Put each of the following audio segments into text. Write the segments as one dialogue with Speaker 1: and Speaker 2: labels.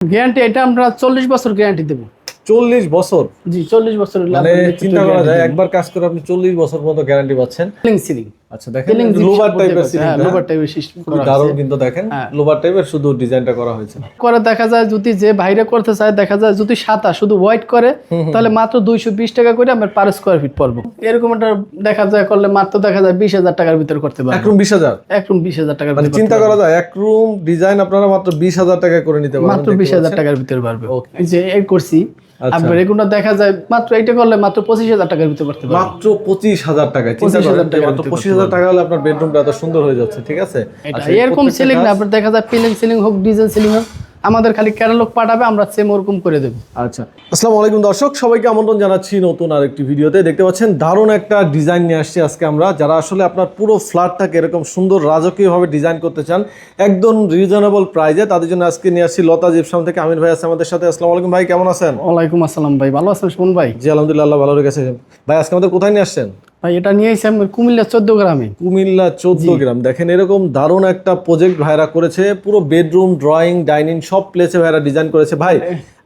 Speaker 1: Guarantee এটা আমরা চল্লিশ বছর গ্যারান্টি দেবো।
Speaker 2: চল্লিশ বছর?
Speaker 1: জি চল্লিশ বছর
Speaker 2: মানে চিন্তা করা যায় একবার কাজ করে আপনি চল্লিশ বছর মতো গ্যারান্টি পাচ্ছেন।
Speaker 1: সিলিং সিলিং
Speaker 2: আচ্ছা দেখেন লোভার টাইপের
Speaker 1: হ্যাঁ লোবার টাইপের সিস্টেম করা
Speaker 2: দারুণ কিন্তু দেখেন
Speaker 1: হ্যাঁ।
Speaker 2: লোভার টাইপের শুধু ডিজাইনটা করা হয়েছে।
Speaker 1: করে দেখা যায় যদি যে বাইরে করতে চায় দেখা যায় যদি সাদা শুধু হোয়াইট করে তাহলে মাত্র দুইশো বিশ টাকা করে আমার পার স্কোয়ার ফিট পড়ব এরকম একটা দেখা যায় করলে মাত্র দেখা যায় বিশ হাজার টাকার ভিতরে করতে
Speaker 2: এক
Speaker 1: পারব
Speaker 2: রুম বিশ হাজার?
Speaker 1: একদম বিশ হাজার টাকার
Speaker 2: মানে চিন্তা করা যায় এক রুম ডিজাইন আপনারা মাত্র বিশ হাজার টাকা করে নিতে পারেন
Speaker 1: মাত্র বিশ হাজার টাকার ভিতরে পারবে. এই যে এই করছি
Speaker 2: আচ্ছা।
Speaker 1: আপনার দেখা যায় মাত্র এটা করলে মাত্র পঁচিশ হাজার টাকার ভিতরে করতে
Speaker 2: মাত্র পঁচিশ হাজার টাকায় চিন্তা
Speaker 1: 25,000
Speaker 2: করেন মাত্র পঁচিশ হাজার টাকা হলে আপনার বেডরুমটা এত সুন্দর হয়ে যাচ্ছে ঠিক আছে?
Speaker 1: এরকম সিলিং না আপনার দেখা যায় প্লেন সিলিং হোক ডিজাইন সিলিং হোক আমাদের খালি ক্যাটালগ পাঠাবে আমরা সেম ওরকম করে দেবো।
Speaker 2: আচ্ছা আসসালামু আলাইকুম দর্শক সবাইকে আমন্ত্রণ জানাচ্ছি নতুন আরেকটি ভিডিওতে। দেখতে পাচ্ছেন দারুণ একটা ডিজাইন নিয়ে আসছি আজকে আমরা। যারা আসলে আপনার পুরো ফ্ল্যাটটাকে এরকম সুন্দর রাজকীয়ভাবে ডিজাইন করতে চান একদম রিজনেবল প্রাইজে তাদের জন্য আজকে নিয়ে আসছি লতা জিপসাম থেকে আমির ভাই আছে আমাদের সাথে। আসসালামু আলাইকুম ভাই কেমন আছেন?
Speaker 1: ওয়ালাইকুম আসসালাম ভাই ভালো আছেন সুমন ভাই?
Speaker 2: জি আলহামদুলিল্লাহ ভালো রেখেছে। ভাই আজকে আমাদের কোথায় নিয়ে আসছেন?
Speaker 1: ভাই এটা নিয়ে এসে আমি কুমিল্লা চোদ্দ গ্রামে।
Speaker 2: কুমিল্লা চোদ্দ গ্রাম। দেখেন এরকম দারুণ একটা প্রজেক্ট ভাইরা করেছে। পুরো বেডরুম ড্রয়িং ডাইনিং সব প্লেসে ভাইরা ডিজাইন করেছে। ভাই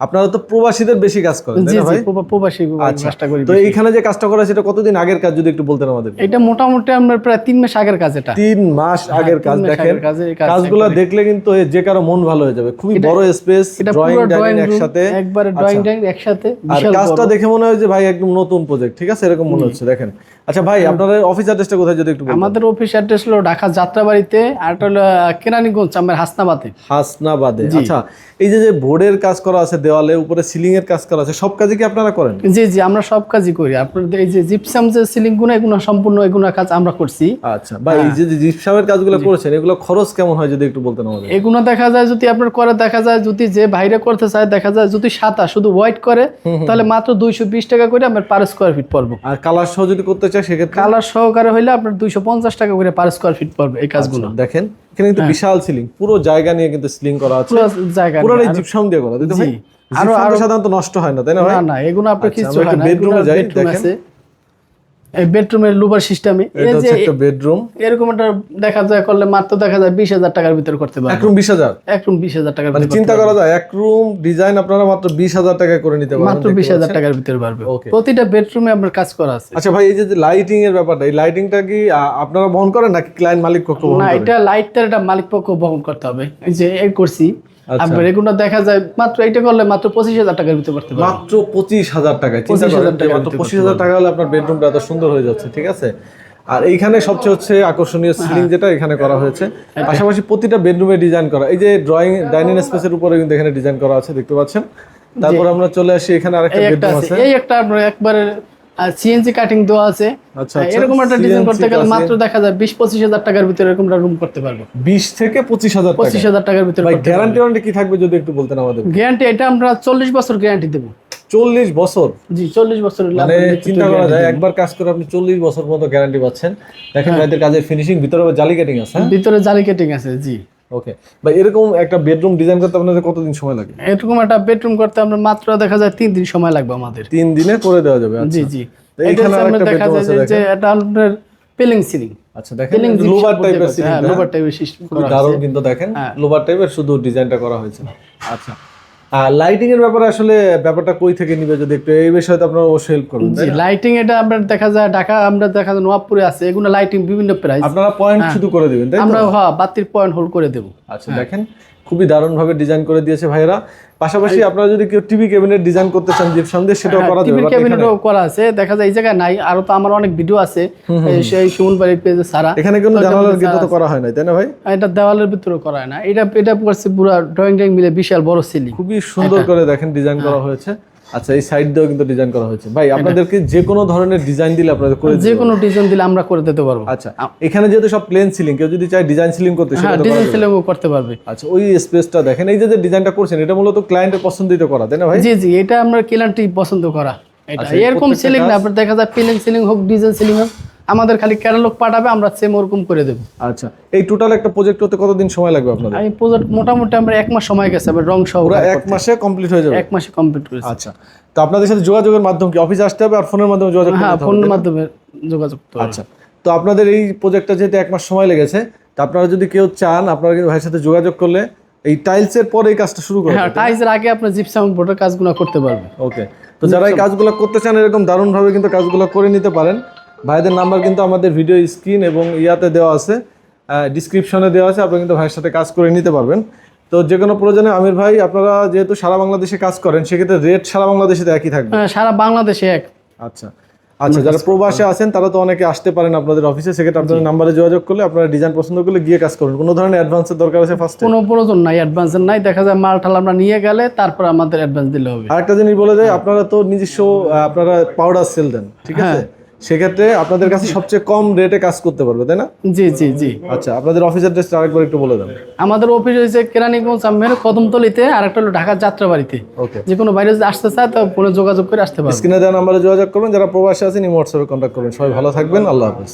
Speaker 2: আপনারা তো প্রবাসীদের বেশি কাজ করেন
Speaker 1: জি
Speaker 2: ভাই?
Speaker 1: প্রবাসী
Speaker 2: আচ্ছা
Speaker 1: কাজটা করি
Speaker 2: তো এইখানে যে কাজটা করা সেটা কতদিন আগের কাজ যদি একটু বলতেন আমাদের?
Speaker 1: এটা মোটামুটি আমার প্রায় তিন মাস আগের কাজ এটা।
Speaker 2: তিন মাস আগের কাজ
Speaker 1: হ্যাঁ,
Speaker 2: দেখেন।
Speaker 1: আগের কাজে কাজ
Speaker 2: কাজগুলো দেখলে কিন্তু যে কারও মন ভালো হয়ে যাবে। খুবই বড় স্পেস ড্রয়িং ডাইনিং একসাথে।
Speaker 1: একবারে ড্রয়িং ডাইনিং একসাথে
Speaker 2: আর কাজটা দেখে মনে হয় যে ভাই একদম নতুন প্রজেক্ট ঠিক আছে? এরকম মনে হচ্ছে দেখেন। আচ্ছা ভাই আপনাদের অফিস অ্যাড্রেসটা কোথায় যদি একটু
Speaker 1: আমাদের অফিস অ্যাড্রেস হলো ঢাকা যাত্রাবাড়িতে আর এটা হলো কেরানীগঞ্জ আমার হাসনাবাদে।
Speaker 2: হাসনাবাদে। আচ্ছা এই যে যে বোর্ডের কাজ করা আছে দেওয়ালে উপরে সিলিং এর কাজ করা আছে সব কাজই কি আপনারা করেন?
Speaker 1: জি জি আমরা সব কাজই করি। আপনার এই যে জিপসাম যে সিলিংগুলো এগুলো সম্পূর্ণ এগুলো কাজ আমরা করছি।
Speaker 2: আচ্ছা ভাই এই যে যে জিপসামের কাজগুলো করেছেন এগুলো খরচ কেমন হয় যদি একটু বলতেন আমাদের?
Speaker 1: এগুলো দেখা যায় যদি আপনার করে দেখা যায় যদি যে বাইরে করতে চায় দেখা যায় যদি সাতা শুধু হোয়াইট করে তাহলে মাত্র দুইশো বিশ টাকা করে আমার পার স্কোয়ার ফিট পড়ব
Speaker 2: আর কালার সহ যদি করতে চাই সেক্ষেত্রে
Speaker 1: কালার সহকারে হইলে আপনার দুইশো পঞ্চাশ টাকা করে পার স্কোয়ার ফিট পড়বে এই কাজগুলো।
Speaker 2: আচ্ছা, দেখেন এখানে কিন্তু বিশাল সিলিং পুরো জায়গা নিয়ে কিন্তু সিলিং করা আছে।
Speaker 1: পুরো জায়গা
Speaker 2: পুরো। জিপসাম দিয়ে করা। ভাই
Speaker 1: আরও
Speaker 2: জিপসাম সাধারণত নষ্ট হয় না তাই না ভাই?
Speaker 1: না না এগুলো আপনার
Speaker 2: আচ্ছা,
Speaker 1: কিছু হয় না। বেডরুমে
Speaker 2: যাই, দেখেন।
Speaker 1: বেডরুমের লুবার সিস্টেমে
Speaker 2: এটা হচ্ছে একটা বেডরুম
Speaker 1: এরকম একটা দেখা যায় করলে মাত্র দেখা যায় বিশ হাজার টাকার ভিতরে করতে
Speaker 2: এক রুম বিশ হাজার?
Speaker 1: একদম বিশ হাজার টাকার
Speaker 2: মানে
Speaker 1: ভিতরে
Speaker 2: চিন্তা করা যায় এক রুম ডিজাইন আপনারা মাত্র করে নিতে
Speaker 1: মাত্র বিশ হাজার টাকার ভিতরে পারবে। প্রতিটা বেডরুমে আপনার কাজ করা আছে।
Speaker 2: আচ্ছা ভাই এই যে লাইটিং এর ব্যাপারটা এই লাইটিংটা কি আপনারা বহন করেন নাকি ক্লায়েন্ট মালিক পক্ষ বহন
Speaker 1: না এটা লাইটটার এটা মালিক পক্ষ বহন করতে হবে। এই যে এই করছি।
Speaker 2: আচ্ছা।
Speaker 1: আপনার এগুলো দেখা যায় মাত্র এইটা করলে মাত্র পঁচিশ হাজার টাকার ভিতরে করতে
Speaker 2: মাত্র পঁচিশ হাজার টাকায় চিন্তা করেন মাত্র পঁচিশ হাজার টাকা হলে আপনার বেডরুমটা এত সুন্দর হয়ে যাচ্ছে ঠিক আছে? আর এইখানে সবচেয়ে হচ্ছে আকর্ষণীয়
Speaker 1: হ্যাঁ।
Speaker 2: সিলিং যেটা এখানে করা হয়েছে। পাশাপাশি প্রতিটা বেডরুমে ডিজাইন করা এই যে ড্রয়িং ডাইনিং স্পেসের উপরে কিন্তু এখানে ডিজাইন করা আছে দেখতে পাচ্ছেন? তারপর আমরা চলে আসি এখানে আরেকটা
Speaker 1: একটা
Speaker 2: বেডরুম
Speaker 1: আছে এই একটা আপনার সিএনজি কাটিং দেওয়া আছে।
Speaker 2: আচ্ছা,
Speaker 1: হ্যাঁ,
Speaker 2: আচ্ছা,
Speaker 1: এরকম একটা ডিজাইন করতে গেলে মাত্র দেখা যায় বিশ পঁচিশ হাজার টাকার ভিতরে এরকম রুম করতে পারব।
Speaker 2: বিশ থেকে পঁচিশ হাজার
Speaker 1: পঁচিশ হাজার টাকার ভিতরে
Speaker 2: গ্যারান্টি ওয়ারেন্টি কি থাকবে যদি একটু বলতেন আমাদের
Speaker 1: গ্যারান্টি এটা আমরা চল্লিশ বছর গ্যারান্টি দেবো।
Speaker 2: চল্লিশ বছর?
Speaker 1: জি চল্লিশ বছর
Speaker 2: মানে চিন্তা করা যায় একবার কাজ করে আপনি চল্লিশ বছর মতো গ্যারান্টি পাচ্ছেন। দেখেন
Speaker 1: হ্যাঁ।
Speaker 2: ভাইদের কাজের ফিনিশিং ভিতরে জালি কাটিং আছে হ্যাঁ?
Speaker 1: ভিতরে জালি কেটিং আছে জি।
Speaker 2: ওকে বা এরকম একটা বেডরুম ডিজাইন করতে আপনাদের কতদিন সময় লাগে?
Speaker 1: এরকম একটা বেডরুম করতে আমরা মাত্র দেখা যায় তিন দিন সময় লাগবে আমাদের।
Speaker 2: তিন দিনে করে দেওয়া যাবে আচ্ছা।
Speaker 1: জি। জি
Speaker 2: এখানে
Speaker 1: আমরা দেখা যায় যে- এটা আপনার পেলিং সিলিং
Speaker 2: আচ্ছা দেখেন লোভার টাইপের সিলিং
Speaker 1: লোভার টাইপের সিস্টেম
Speaker 2: দারুণ কিন্তু দেখেন
Speaker 1: হ্যাঁ।
Speaker 2: লোভার টাইপের শুধু ডিজাইনটা করা হয়েছে। আচ্ছা। আর লাইটিং এর ব্যাপারে আসলে ব্যাপারটা কই থেকে নিবে যদি একটু? এই বিষয়ে তো আপনারা অবশ্যই হেল্প করবেন
Speaker 1: জি লাইটিং এটা আমরা দেখা যায় ঢাকা আমরা দেখা যায় নোয়াবপুরে আছে এগুলো লাইটিং বিভিন্ন প্রাইস
Speaker 2: আপনারা পয়েন্ট শুধু করে দিবেন তাই
Speaker 1: আমরা হ্যাঁ বাতির পয়েন্ট হোল্ড করে দেবো।
Speaker 2: আচ্ছা দেখেন। খুবই দারুণভাবে ডিজাইন করে দিয়েছে ভাইয়েরা। পাশাপাশি আপনারা যদি কেউ টিভি ক্যাবিনেট ডিজাইন করতে চান জিপ দিয়ে সেটাও করা যাবে টিভি
Speaker 1: ক্যাবিনেটও করা আছে। দেখা যায় এই জায়গায় নাই আর তো আমার অনেক ভিডিও আছে। সেই সুমন বাড়ির পেজে সারা
Speaker 2: এখানে কোনো জানালার গেট তো করা হয় না তাই না ভাই?
Speaker 1: এটা দেওয়ালের ভিতরে করা হয় না। এটা এটা করছে পুরো ড্রয়িং ড্রয়িং মিলে বিশাল বড় সিলিং
Speaker 2: খুবই সুন্দর করে দেখেন ডিজাইন করা হয়েছে। আচ্ছা এই সাইড দিয়েও কিন্তু ডিজাইন করা হয়েছে। ভাই আপনাদেরকে যে কোনো ধরনের ডিজাইন দিলে আপনাদের করে
Speaker 1: যে কোনো ডিজাইন দিলে আমরা করে দিতে পারব।
Speaker 2: আচ্ছা এখানে যেহেতু সব প্লেন সিলিং কেউ যদি চায় ডিজাইন সিলিং করতে সেটা
Speaker 1: হ্যাঁ ডিজাইন
Speaker 2: সিলিং
Speaker 1: সিলিংও করতে পারবে।
Speaker 2: আচ্ছা ওই স্পেসটা দেখেন এই যে যে ডিজাইনটা করছেন এটা মূলত ক্লায়েন্টের পছন্দিত করা তাই না ভাই?
Speaker 1: জি জি এটা আমরা ক্লায়েন্টই পছন্দ করা। এটা
Speaker 2: আচ্ছা,
Speaker 1: এরকম সিলিং না আপনার দেখা যায় প্লেন সিলিং হোক ডিজাইন সিলিং হোক আমাদের খালি ক্যাটালগ পাঠাবে আমরা সেম ওরকম করে দেবো।
Speaker 2: আচ্ছা এই টোটাল একটা প্রজেক্ট হতে কতদিন সময় লাগবে আপনাদের?
Speaker 1: আমি প্রজেক্ট মোটামুটি আমরা এক মাস সময় গেছে আবার রং সহ
Speaker 2: এক মাসে কমপ্লিট হয়ে যাবে?
Speaker 1: এক মাসে কমপ্লিট করেছি।
Speaker 2: আচ্ছা তো আপনাদের সাথে যোগাযোগের মাধ্যম কি? অফিসে আসতে হবে আর ফোনের মাধ্যমে যোগাযোগ
Speaker 1: হ্যাঁ ফোনের মাধ্যমে যোগাযোগ
Speaker 2: আচ্ছা তো আপনাদের এই প্রজেক্টটা যেহেতু এক মাস সময় লেগেছে তো আপনারা যদি কেউ চান আপনারা কিন্তু ভাইয়ের সাথে যোগাযোগ করলে এই টাইলসের পরে এই কাজটা শুরু করে
Speaker 1: হ্যাঁ টাইজের আগে আপনি জিপসাম বোর্ডের কাজগুলো করতে পারবেন।
Speaker 2: ওকে তো যারা এই কাজগুলো করতে চান এরকম দারুণভাবে কিন্তু কাজগুলো করে নিতে পারেন। ভাইদের নাম্বার কিন্তু আমাদের ভিডিও স্ক্রিন এবং ইয়াতে দেওয়া আছে ডিসক্রিপশনে দেওয়া আছে আপনি কিন্তু ভাইয়ের সাথে কাজ করে নিতে পারবেন। তো যে কোনো প্রয়োজনে আমির ভাই আপনারা যেহেতু সারা বাংলাদেশে কাজ করেন সেক্ষেত্রে রেট সারা বাংলাদেশে তো একই থাকবে?
Speaker 1: হ্যাঁ, সারা বাংলাদেশে এক।
Speaker 2: আচ্ছা। আচ্ছা যারা প্রবাসে আছেন তারা তো অনেকে আসতে পারেন আপনাদের অফিসে সেক্ষেত্রে আপনাদের নাম্বারে যোগাযোগ করলে আপনারা ডিজাইন পছন্দ করলে গিয়ে কাজ করবেন। কোনো ধরনের অ্যাডভান্সের দরকার আছে ফার্স্ট
Speaker 1: কোনো প্রয়োজন নাই অ্যাডভান্সের নাই। দেখা যায় মাল ঠাল আমরা নিয়ে গেলে তারপর আমাদের অ্যাডভান্স দিলে হবে।
Speaker 2: আরেকটা জিনিস বলে যায় আপনারা তো নিজস্ব আপনারা পাউডার সেল দেন ঠিক আছে? সেক্ষেত্রে আপনাদের কাছে সবচেয়ে কম রেটে কাজ করতে পারবে তাই না?
Speaker 1: জি জি জি।
Speaker 2: আচ্ছা আপনাদের অফিস অ্যাড্রেস আরেকবার একটু বলে দেন।
Speaker 1: আমাদের অফিস হয়েছে কেরানীগঞ্জ আমের কদমতলিতে আর একটা হলো ঢাকার যাত্রাবাড়িতে।
Speaker 2: ওকে
Speaker 1: যে কোনো বাইরে যদি আসতে চায় তো ফোনে যোগাযোগ করে আসতে পারবে।
Speaker 2: স্ক্রিনে দেওয়া নাম্বারে যোগাযোগ করবেন যারা প্রবাসী আছেন এই হোয়াটসঅ্যাপে কন্ট্যাক্ট করবেন। সবাই ভালো থাকবেন আল্লাহ হাফেজ।